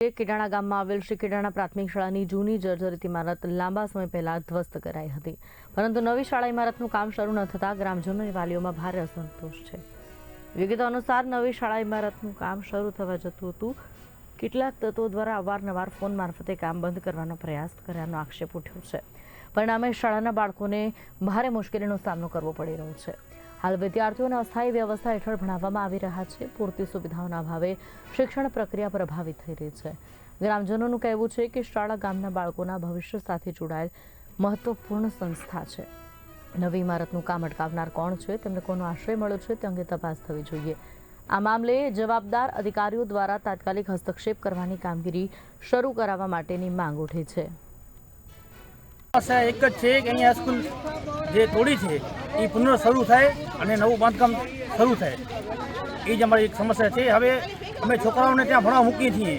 કેડાણા ગામમાં આવેલ શ્રી કેડાણા પ્રાથમિક શાળાની જૂની જર્જરિત ઇમારત લાંબા સમય પહેલા ધ્વસ્ત કરાઈ હતી. પરંતુ નવી શાળા ઇમારતનું કામ શરૂ ન થતાં ગ્રામજનો અને વાલીઓમાં ભારે અસંતોષ છે. વિગતો અનુસાર નવી શાળા ઇમારતનું કામ શરૂ થવા જતું હતું. કેટલાક તત્વો દ્વારા અવારનવાર ફોન મારફતે કામ બંધ કરવાનો પ્રયાસ કર્યાનો આક્ષેપ ઉઠ્યો છે. પરિણામે શાળાના બાળકોને ભારે મુશ્કેલીનો સામનો કરવો પડી રહ્યો છે. હાલ વિદ્યાર્થીઓને અસ્થાયી વ્યવસ્થા હેઠળ ભણાવવામાં આવી રહ્યા છે. પૂરતી સુવિધાઓના અભાવે શિક્ષણ પ્રક્રિયા પ્રભાવિત થઈ રહી છે. ગ્રામજનોનું કહેવું છે કે શાળા ગામના બાળકોના ભવિષ્ય સાથે જોડાયેલ મહત્વપૂર્ણ સંસ્થા છે. નવી ઇમારતનું કામ અટકાવનાર કોણ છે? તેમને કોનો આશ્રય મળ્યો છે? તે અંગે તપાસ થવી જોઈએ. આ મામલે જવાબદાર અધિકારીઓ દ્વારા તાત્કાલિક હસ્તક્ષેપ કરવાની કામગીરી શરૂ કરાવવા માટેની માંગ ઉઠી છે. એક જ છે કે અહીંયા સ્કૂલ જે તોડી છે, એ પુનઃ શરૂ થાય. અને નવું બાંધકામ શરૂ થાય. એ જ અમારી એક સમસ્યા છે. હવે અમે છોકરાઓને ત્યાં ભણવા મૂકીએ છીએ.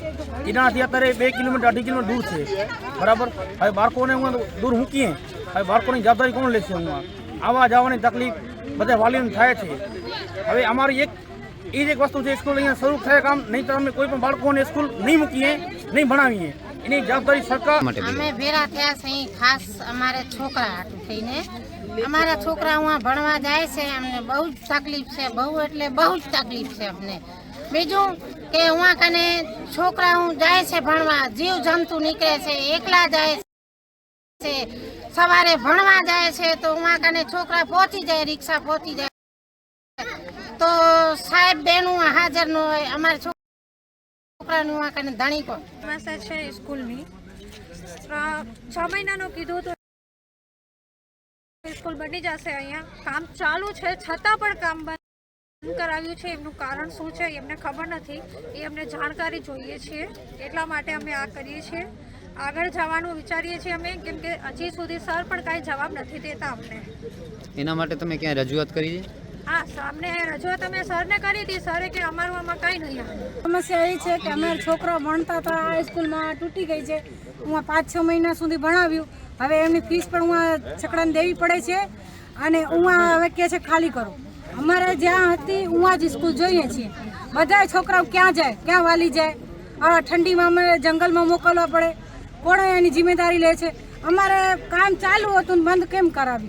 એનાથી અત્યારે બે કિલોમીટર, અઢી કિલોમીટર દૂર છે. બરાબર? હવે બાળકોને હું દૂર મૂકીએ. હવે બાળકોની જવાબદારી કોણ લેશે હું આવવા જવાની તકલીફ બધા વાલીઓને થાય છે. હવે અમારી એક, એ જ એક વસ્તુ છે, સ્કૂલ અહીંયા શરૂ થાય કામ નહીં તો અમે કોઈ પણ બાળકોને સ્કૂલ નહીં મૂકીએ, નહીં ભણાવીએ. એની જવાબદારી સરકાર માટે અમે ભેરા થયા છે ખાસ અમારે છોકરા હાટું થઈને. અમારા છોકરા અહીંયા ભણવા જાય છે અમને બહુ જ તકલીફ છે બહુ એટલે બહુ જ તકલીફ છે અમને. બીજું કે ઉहाँ કને છોકરા હું જાય છે ભણવા જીવ જંતુ નીકળે છે એકલા જાય છે સવારે ભણવા જાય છે તો ઉहाँ કને છોકરા પહોંચી જાય રિક્ષા પહોંચી જાય. તો સાહેબ બેનું હાજર ન હોય અમારા છોકરાનું આ કને ધણી કો માસા છે સ્કૂલની. છ મહિનાનું કીધું તો સ્કૂલ બની જશે અહીંયા. કામ ચાલુ છે છતાં પણ કામ બંધ કરાવ્યું છે. એમનું કારણ શું છે એમને ખબર નથી. એ અમને જાણકારી જોઈએ છીએ. એટલા માટે અમે આ કરીએ છીએ. આગળ જવાનું વિચારીએ છીએ અમે કેમ કે હજી સુધી સર પણ કાંઈ જવાબ નથી દેતા અમને. એના માટે તમે ક્યાં રજૂઆત કરી છે? હા સામને રજૂઆત અમે સરને કરી હતી સરે કે અમારું કાંઈ સમસ્યા એ છે કે અમારા છોકરાઓ ભણતા હતા આ સ્કૂલમાં તૂટી ગઈ છે. હું પાંચ છ મહિના સુધી ભણાવ્યું. હવે એમની ફીસ પણ હું છકડાને દેવી પડે છે અને હું હવે કહે છે ખાલી કરો. અમારે જ્યાં હતી, હું જ સ્કૂલ જોઈએ છીએ. બધા છોકરાઓ ક્યાં જાય, ક્યાં વાલી જાય? આ ઠંડીમાં અમે જંગલમાં મોકલવા પડે. કોણ એની જિમ્મેદારી લે છે? અમારે કામ ચાલુ હતું બંધ કેમ કરાવ્યું?